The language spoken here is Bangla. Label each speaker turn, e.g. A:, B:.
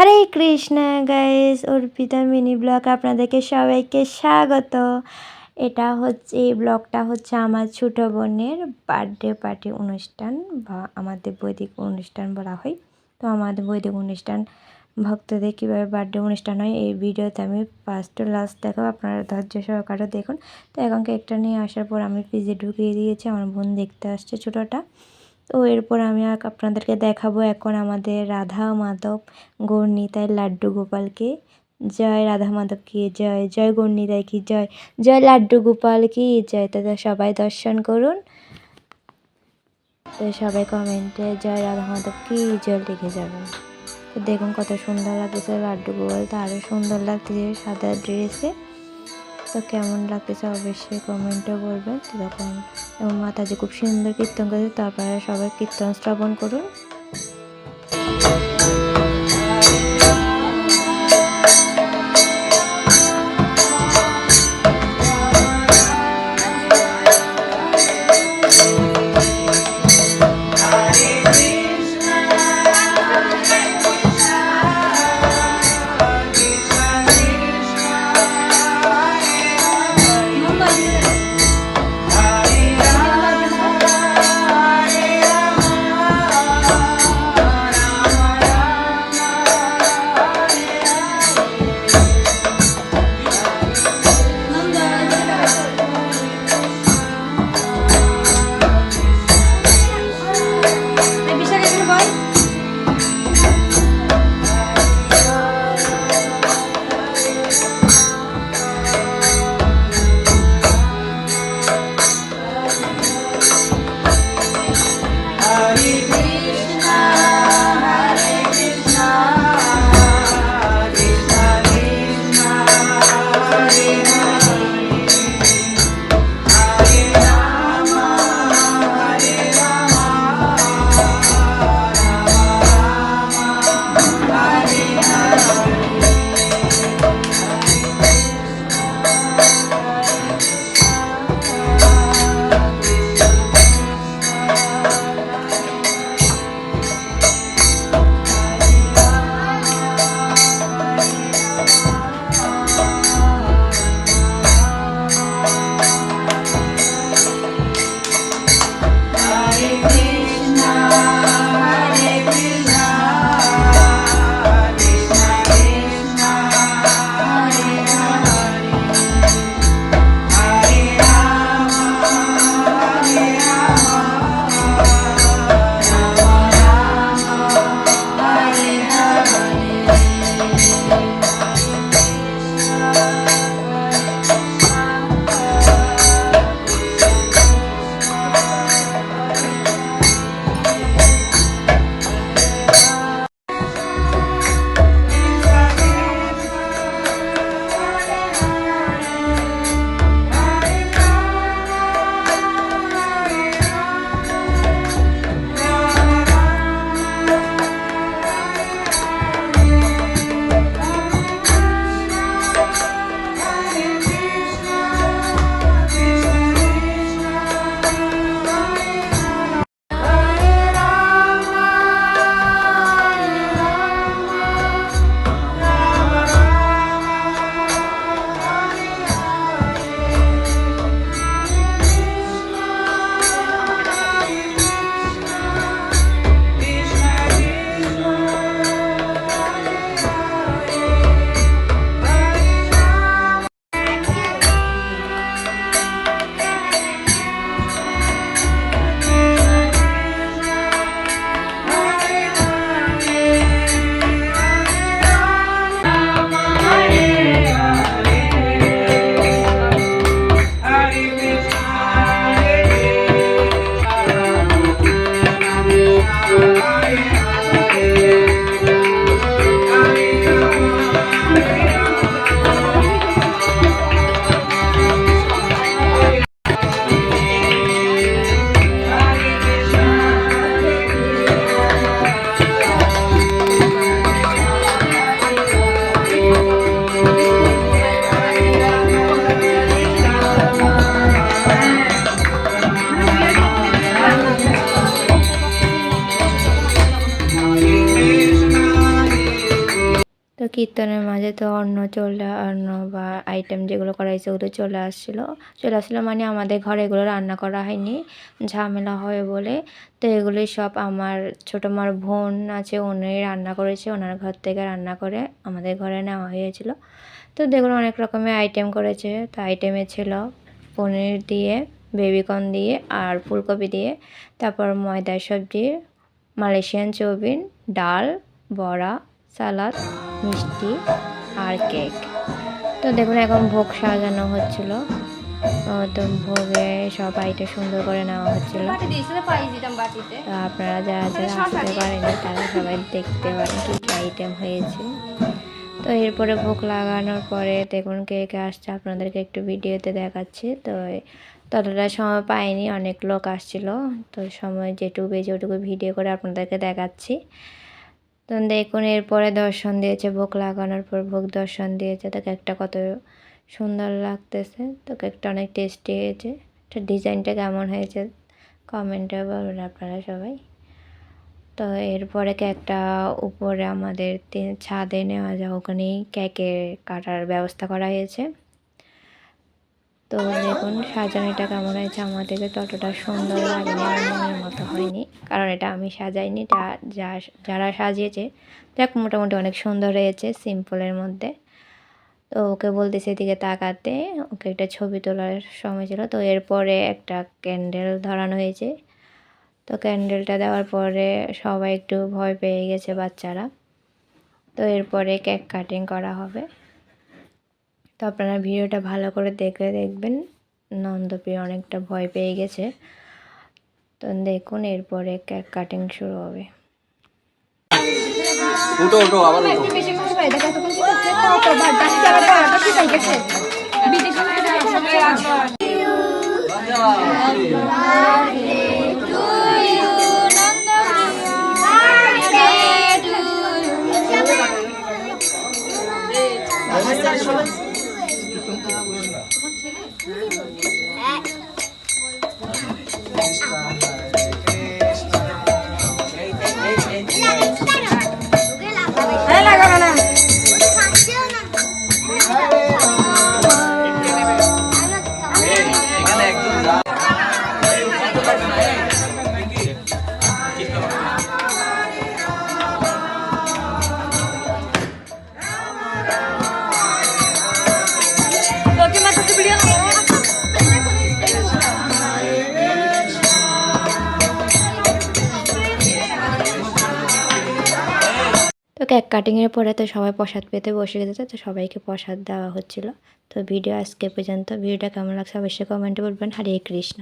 A: Hare Krishna guys, Arpita mini blog আপনাদেরকে সবাইকে স্বাগত। এটা হচ্ছে, এই ব্লগটা হচ্ছে আমার ছোটো বোনের বার্থডে পার্টি অনুষ্ঠান বা আমাদের বৈদিক অনুষ্ঠান বলা হয়। তো আমাদের বৈদিক অনুষ্ঠান, ভক্তদের কীভাবে বার্থডে অনুষ্ঠান হয়, এই ভিডিওতে আমি ফার্স্ট টু লাস্ট দেখাবো। আপনারা ধৈর্য সহকারে দেখুন। তো এখন কেকটা নিয়ে আসার পর আমি ফ্রিজে ঢুকিয়ে দিয়েছি, আমার বোন দেখতে আসছে ছোটোটা। তো এরপর আমি আর আপনাদেরকে দেখাবো এখন আমাদের রাধা মাধব গৌরনীতায় লাড্ডু গোপালকে। জয় রাধা মাধব কি জয় জয় গৌরনীতায় কি জয় জয় লাড্ডু গোপাল কি জয়। তাদের সবাই দর্শন করুন। তো সবাই কমেন্টে জয় রাধা মাধব কি জয় লিখে যাবেন। তো দেখুন কত সুন্দর লাগতেছে লাড্ডু গোপাল তো আরও সুন্দর লাগতেছে সাদা ড্রেসে তো কেমন লাগতেছে অবশ্যই কমেন্টে বলবেন। তখন এবং মাতাজি খুব সুন্দর কীর্তন করেছে, তারপরে সবাই কীর্তন শ্রবণ করুন। কীর্তনের মাঝে তো অন্ন চলে, অন্ন বা আইটেম যেগুলো করা হয়েছে ওগুলো চলে আসছিল। চলে আসছিল মানে আমাদের ঘরে এগুলো রান্না করা হয়নি। ঝামেলা হয় বলে। তো এগুলি সব আমার ছোটো মার বোন আছে উনি রান্না করেছে। ওনার ঘর থেকে রান্না করে আমাদের ঘরে নেওয়া হয়েছিল। তো দেখুন অনেক রকমের আইটেম করেছে। তো আইটেমে ছিল পনির দিয়ে, বেবিকর্ন দিয়ে আর ফুলকপি দিয়ে। তারপর ময়দার সবজি, মালয়েশিয়ান চৌবিন, ডাল, বড়া সালাদ মিষ্টি আর কেক। তো দেখুন এখন ভোগ সাজানো হচ্ছিল। তো ভোগে সব আইটেম সুন্দর করে নেওয়া হচ্ছিল। তো আপনারা যারা যারা আসতে পারেনি তারা সবাই দেখতে পারেন কী কী আইটেম হয়েছে। তো এরপরে ভোগ লাগানোর পরে দেখুন কে কে আসছে আপনাদেরকে একটু ভিডিওতে দেখাচ্ছি। তো ততটা সময় পাইনি অনেক লোক আসছিল। তো সময় যেটুকু বেজে ওটুকু ভিডিও করে আপনাদেরকে দেখাচ্ছি। তো দেখুন এরপরে দর্শন দিয়েছে, ভোগ লাগানোর পর ভোগ দর্শন দিয়েছে। তো কেকটা কত সুন্দর লাগতেছে। তো কেকটা অনেক টেস্টি হয়েছে। তো ডিজাইনটা কেমন হয়েছে কমেন্টে বলবেন আপনারা সবাই। তো এরপরে কেকটা উপরে আমাদের ছাদে নেওয়া যায়, ওখানেই কেকের কাটার ব্যবস্থা করা হয়েছে। তো দেখুন, সাজানোটা কেমন হয়েছে? আমার থেকে ততটা সুন্দর লাগেনি মনের মতো হয়নি। কারণ এটা আমি সাজাইনি এটা যা যারা সাজিয়েছে, দেখ মোটামুটি অনেক সুন্দর হয়েছে সিম্পলের মধ্যে। তো ওকে বলতেছে এদিকে তাকাতে, ওকে একটা ছবি তোলার সময় ছিল, তো এরপরে একটা ক্যান্ডেল ধরানো হয়েছে। তো ক্যান্ডেলটা দেওয়ার পরে সবাই একটু ভয় পেয়ে গেছে বাচ্চারা। তো এরপরে কেক কাটিং করা হবে। তো আপনারা ভিডিওটা ভালো করে দেখে দেখবেন। নন্দপ্রিয় অনেকটা ভয় পেয়ে গেছে। তো দেখুন এরপরে কেক কাটিং শুরু হবে।
B: উঠো উঠো আবার উঠো।
C: একটু সবাই
A: কেক কাটিংয়ের পরে তো সবাই প্রসাদ পেতে বসে গেছে, তো সবাইকে প্রসাদ দেওয়া হচ্ছিল। তো ভিডিও আজকে পর্যন্ত। ভিডিওটা কেমন লাগছে অবশ্যই কমেন্টে বলবেন। হরে কৃষ্ণ।